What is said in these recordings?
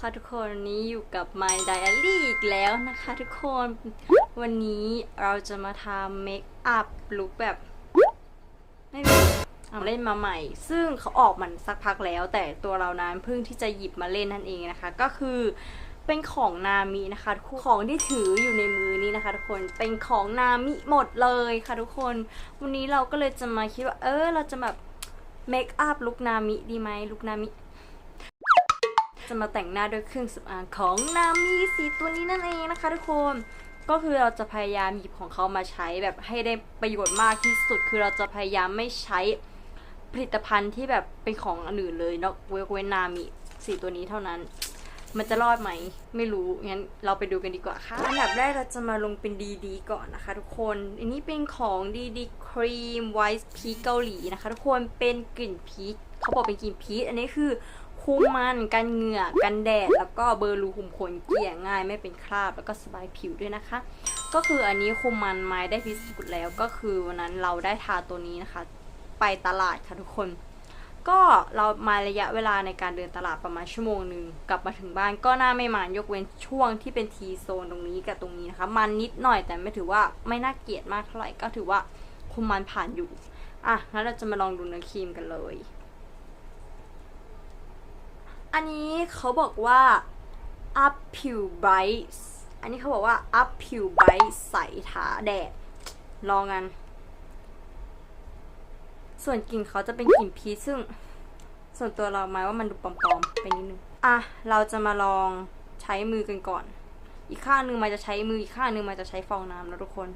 ค่ะทุกคนนนี้อยู่กับ My Diary อีกแล้วนะคะทุกคนวันนี้เราจะมาทำเมคอัพลุคแบบ ไม่รู้เอาเล่นมาใหม่ ซึ่งเขาออกมันสักพักแล้ว แต่ตัวเรานั้นเพิ่งที่จะหยิบมาเล่นนั่นเองนะคะ ก็คือเป็นของนามินะคะทุกคนของที่ถืออยู่ในมือนี้นะคะ ทุกคนเป็นของนามิหมดเลยค่ะทุกคน วันนี้เราก็เลยจะมาคิดว่า เออเราจะแบบเมคอัพลุคนามิดีไหมลุคนามิ จะมาแต่งหน้าด้วยเครื่องสำอางของนามีสีตัวนี้นั่นเองนะคะทุกคนก็คือเราจะพยายามหยิบของเขามาใช้แบบให้ได้ประโยชน์มากที่สุด คือเราจะพยายามไม่ใช้ผลิตภัณฑ์ที่แบบเป็นของอื่นเลยนอกเว้นนามีสีตัวนี้เท่านั้น มันจะรอดไหม ไม่รู้ งั้นเราไปดูกันดีกว่าค่ะ อันดับแรกเราจะมาลงเป็นดีดีก่อนนะคะทุกคน อันนี้เป็นของดีดีครีมไวท์พีเกาหลีนะคะทุกคน เป็นกลิ่นพีชเขาบอกเป็นกลิ่นพีชอันนี้คือ คุมมันกันเหงื่อกันแดด แล้วก็เบอร์รูขุมขนเกลี่ยง่าย ไม่เป็นคราบแล้วก็สบายผิวด้วยนะคะ ก็คืออันนี้คุมมันไม้ได้พิสูจน์แล้วก็คือวันนั้นเราได้ทาตัวนี้นะคะ ไปตลาดค่ะทุกคน ก็เรามาระยะเวลาในการเดินตลาดประมาณชั่วโมงหนึ่งกลับมาถึงบ้านก็น่าไม่มานยกเว้นช่วงที่เป็นทีโซนตรงนี้กับตรงนี้นะคะมันนิดหน่อยแต่ไม่ถือว่าไม่น่าเกลียดมากเท่าไหร่ก็ถือว่าคุมมันผ่านอยู่อะงั้นเราจะมาลองดูเนื้อครีมกันเลย อันนี้เขาบอกว่า up ผิว bright อันนี้เขาบอกว่า up ผิว bright ใสทาแดด ลองกัน ส่วนกลิ่นเขาจะเป็นกลิ่นพีชซึ่ง ส่วนตัวเราหมายว่ามันดูปลอมๆไปนิดนึง อะ เราจะมาลองใช้มือกันก่อน อีกข้างหนึ่งมันจะใช้มือ อีกข้างหนึ่งมันจะใช้ฟองน้ำนะทุกคน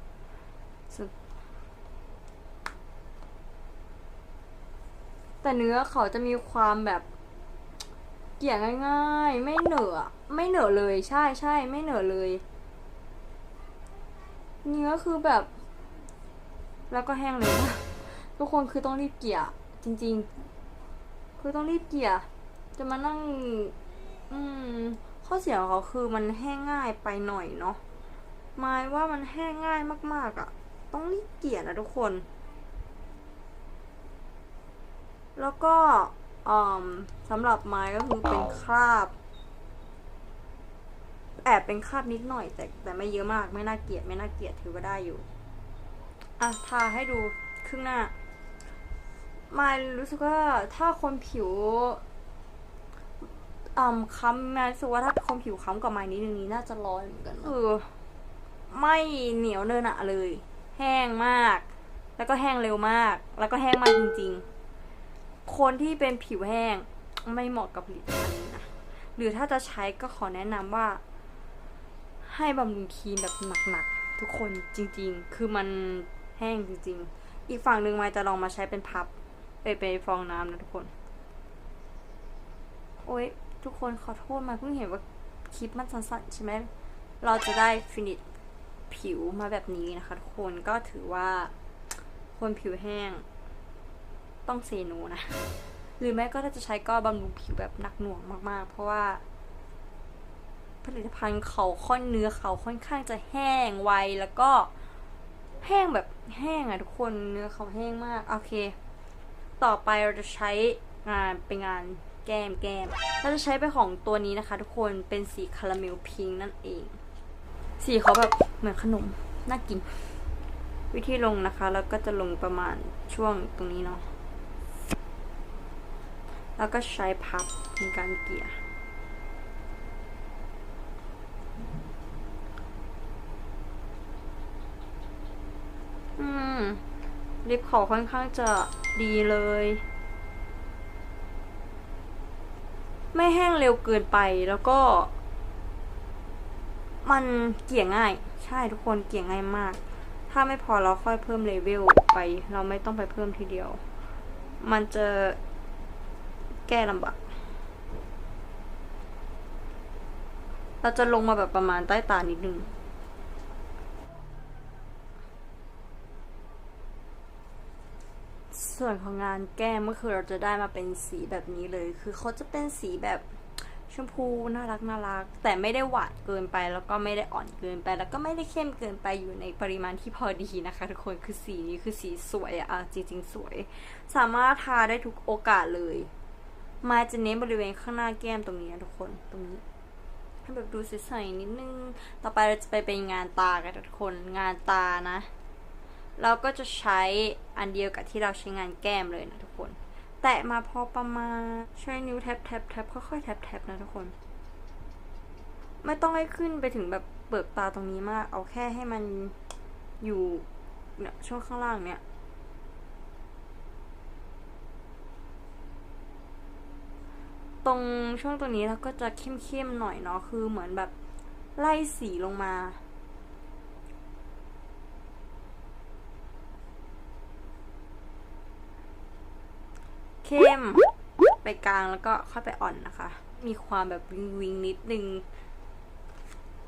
แต่เนื้อเขาจะมีความแบบ เกี่ยง่ายๆ ไม่เหนอะไม่เหนอะเลยใช่ใช่ไม่เหนอะเลยเนื้อคือแบบ แล้วก็แห้งเลยนะทุกคนคือต้องรีบเกี่ยจริง ๆ คือต้องรีบเกี่ยจะมานั่ง อืม ข้อเสียของเขาคือมันแห้งง่ายไปหน่อยเนาะหมายว่ามันแห้งง่ายมาก ๆอะ่ะ ต้องรีบเกี่ยนะทุกคน แล้วก็ อมสำหรับไม้ก็คือเป็นคราบ แอบเป็นคราบนิดหน่อย แต่แต่ไม่เยอะมากไม่น่าเกลียดไม่น่าเกลียดถือว่าได้อยู่อะทาให้ดูครึ่งหน้าไมายรู้สึกว่าถ้าคนผิวอ่าค้ำไมายรู้สึกว่าถ้าคนผิวค้ำกว่าไม้นิดนึงนี้น่าจะร้อยเหมือนกันเออไม่เหนียวเนินอะเลย แห้งมาก แล้วก็แห้งเร็วมาก แล้วก็แห้งมากจริง ๆ คนที่เป็นผิวแห้งไม่เหมาะกับผลิตภัณฑ์นี้นะ หรือถ้าจะใช้ก็ขอแนะนำว่า ให้บำรุงครีมแบบหนักๆ ทุกคนจริงๆ คือมันแห้งจริงๆ อีกฝั่งหนึ่งมาจะลองมาใช้เป็นพับไปไปฟองน้ำนะทุกคน โอ๊ยทุกคนขอโทษมาเพิ่งเห็นว่าคลิปมันสั้นๆใช่ไหม เราจะได้ฟินิชผิวมาแบบนี้นะคะทุกคนก็ถือว่าคนผิวแห้ง ต้องเซโนนะ หรือแม้ก็ถ้าจะใช้ก็บำรุงผิวแบบหนักหน่วงมากๆ เพราะว่า ผลิตภัณฑ์เขาค่อนเนื้อเขาค่อนข้างจะแห้งไวแล้วก็แห้งแบบแห้งอะทุกคนเนื้อเขาแห้งมาก โอเค ต่อไปเราจะใช้งานเป็นงานแก้มแก้มเราจะใช้เป็นของตัวนี้นะคะ ทุกคนเป็นสีคาราเมลพิงค์นั่นเอง สีเขาแบบเหมือนขนมน่ากิน วิธีลงนะคะ แล้วก็จะลงประมาณช่วงตรงนี้เนาะ แล้วก็ใช้พับในการเกี่ยอืมลิปเขาค่อนข้างจะดีเลย ไม่แห้งเร็วเกินไปแล้วก็ มันเกี่ยง่าย ใช่ทุกคนเกี่ยง่ายมาก ถ้าไม่พอเราค่อยเพิ่มเลเวลไป เราไม่ต้องไปเพิ่มทีเดียว มันจะ แก้ลำบาก เราจะลงมาแบบประมาณใต้ตานิดนึงส่วนของงานแก้มก็คือเราจะได้มาเป็นสีแบบนี้เลย คือเขาจะเป็นสีแบบชมพูน่ารักน่ารัก แต่ไม่ได้หวานเกินไปแล้วก็ไม่ได้อ่อนเกินไป แล้วก็ไม่ได้เข้มเกินไปอยู่ในปริมาณที่พอดีนะคะ ทุกคนคือสีนี้คือสีสวยอะจริงๆ สวย สามารถทาได้ทุกโอกาสเลย มาจะเน้นบริเวณข้างหน้าแก้มตรงนี้นะทุกคนตรงนี้ให้แบบดูใสๆนิดนึง ต่อไปเราจะไปเป็นงานตากันทุกคนงานตานะ เราก็จะใช้อันเดียวกับที่เราใช้งานแก้มเลยนะทุกคน แตะมาพอประมาณใช้นิ้วแท็บแท็บแท็บค่อยๆแท็บแท็บนะทุกคน ไม่ต้องให้ขึ้นไปถึงแบบเปลือกตาตรงนี้มาก เอาแค่ให้มันอยู่เนี่ยช่วงข้างล่างเนี่ย ตรงช่วงตรงนี้เราก็จะเข้มๆหน่อยเนาะคือเหมือนแบบไล่สีลงมา เข้มไปกลางแล้วก็ค่อยไปอ่อนนะคะ มีความแบบวิงวิงนิดนึง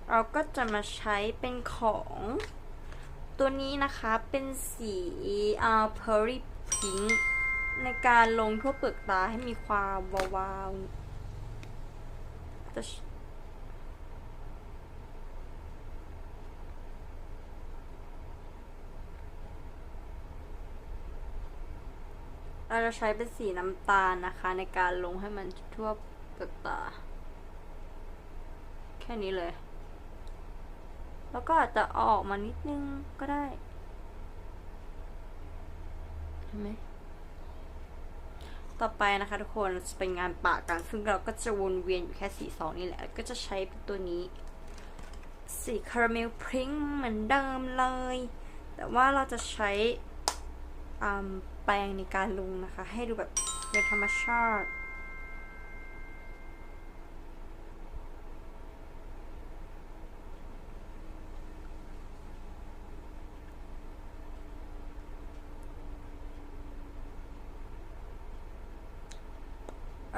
เราก็จะมาใช้เป็นของตัวนี้นะคะเป็นสีอ่า pearly pink ในการลงทั่วเปลือกตาให้มีความวาวๆจะเราจะใช้เป็นสีน้ำตาลนะคะ ในการลงให้มันทั่วเปลือกตา แค่นี้เลย แล้วก็อาจจะอออกมานิดนึงก็ได้เห็นไหม ต่อไปนะคะทุกคนจะเป็นงานปากกัน ซึ่งเราก็จะวนเวียนอยู่แค่สีสองนี่แหละ ก็จะใช้เป็นตัวนี้ สีคาราเมลพริ้งเหมือนเดิมเลย แต่ว่าเราจะใช้แปรงในการลงนะคะ ให้ดูแบบเป็นธรรมชาติ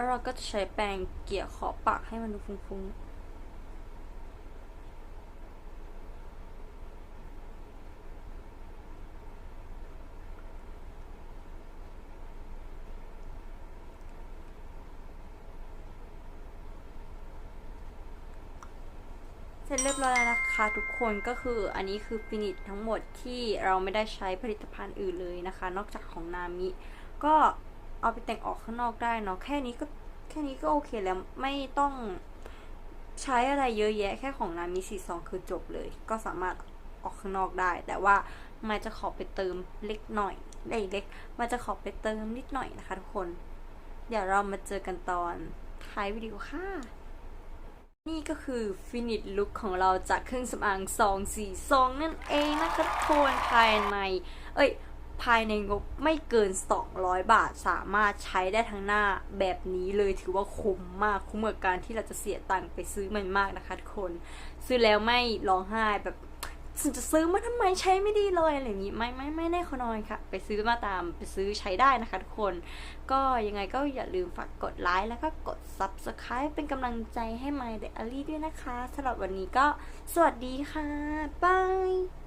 แล้วเราก็จะใช้แปรงเกี่ยขอบปากให้มันดูฟุ้งๆเสร็จเรียบร้อยแล้วนะคะทุกคนก็คืออันนี้คือฟินิชทั้งหมดที่เราไม่ได้ใช้ผลิตภัณฑ์อื่นเลยนะคะ นอกจากของนามิ ก็ เอาไปแต่งออกข้างนอกได้เนาะแค่นี้ก็แค่นี้ก็โอเคแล้วไม่ต้องใช้อะไรเยอะแยะแค่ของนามิสีซองคือจบเลย ก็สามารถออกข้างนอกได้ แต่ว่ามันจะขอไปเติมเล็กหน่อยได้เล็กมันจะขอไปเติมนิดหน่อยนะคะทุกคน เดี๋ยวเรามาเจอกันตอนท้ายวิดีโอค่ะ นี่ก็คือฟินิชลุคของเราจากเครื่องสำอางซองสีซองนั่นเองนะคะทุกคนภายใน เอ้ย ภายในงบไม่เกิน 200 บาทสามารถใช้ได้ทั้งหน้าแบบนี้เลยถือว่าคุ้มมากคุ้มกับการที่เราจะเสียตังค์ไปซื้อมันมากนะคะทุกคน ซื้อแล้วไม่ร้องไห้แบบฉันจะซื้อมาทำไมใช้ไม่ดีเลยอะไรอย่างนี้ไม่ไม่ไม่แน่ขนอนค่ะ ไปซื้อมาตามไปซื้อใช้ได้นะคะทุกคน ก็ยังไงก็อย่าลืมฝากกดไลค์แล้วก็กด Subscribe เป็นกำลังใจให้ My Diary ด้วยนะคะสำหรับวันนี้ก็สวัสดีค่ะบาย